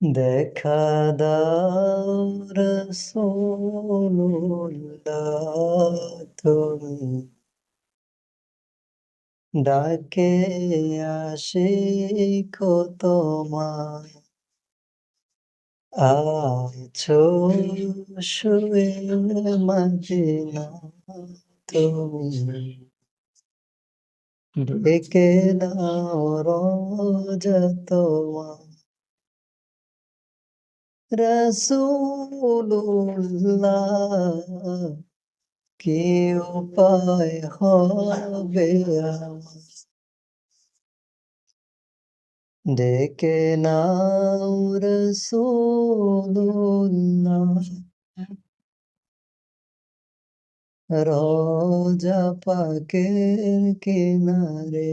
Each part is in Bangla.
দেখা দাও তুমি ডাকে আসি তোমার আছো শুয়ে মদিনা তুমি ডেকে নাও রোজা তোমার। রসুল্লাহ কি উপায় হবে ডেকে নাও রসুল্লাহ রোজা পাকের কিনারে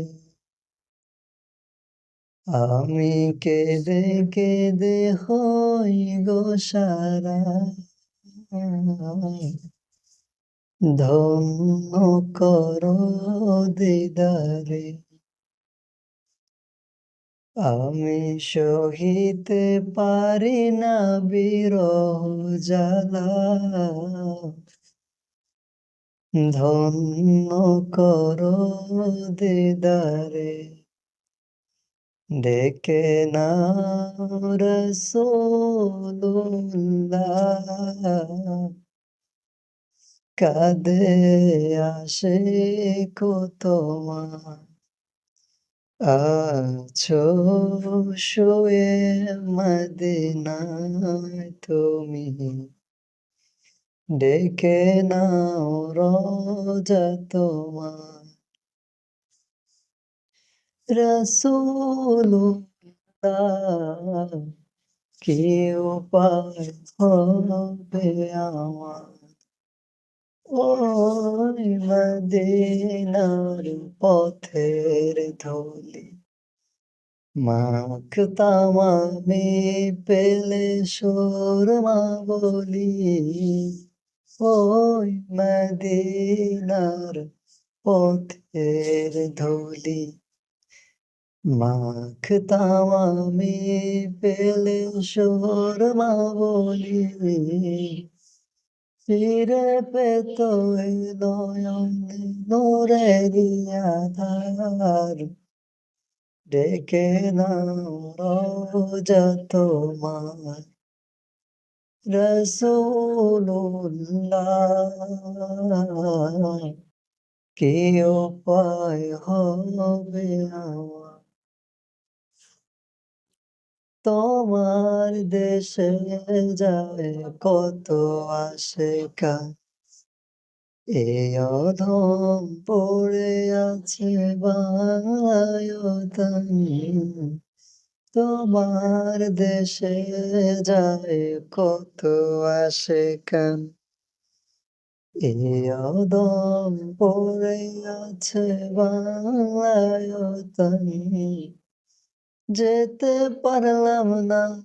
আমি কেঁদে কেঁদে হই গো সারা ধন্য করো দিদারে আমি সহিতে পারি না বিরহ জ্বালা ধন্য করো দিদারে ডেকে না রসুল্লাহ কাদে আসে তোমার আছো শুয়ে মদিনায় তুমি। ডেকে নাও রোজা তোমার রসুল্লাহ কি উপায় হবে আমার। ওই মদিনার পথের ধুলি মাখতাম আমি পেলে সুরমা বলি। ওই মদিনার পথের ধুলি মাখতাম আমি পেলে সুরমা বলি ফিরে পেত নয়নে নোরেরি ডেকে না রোজা তোমার রসুল্লাহ, কি উপায় হবে আমার? তোমার দেশে যায় কত আসে কান এ অধম পড়ে আছে বায়তন তোমার দেশে যায় কত আসে কান এ অদম পড়ে আছে বায়তন যেতে পারলাম না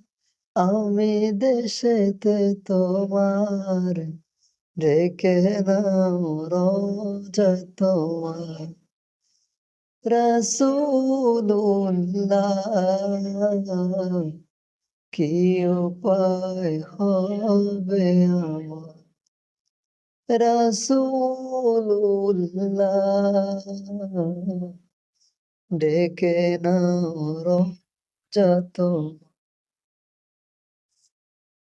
আমি দেশেতে তোমার। রেখে নাও রোজা তোমার। রসুল্লাহ কি উপায় হবে আমার রসুল্লাহ ডেকে নাও তোমার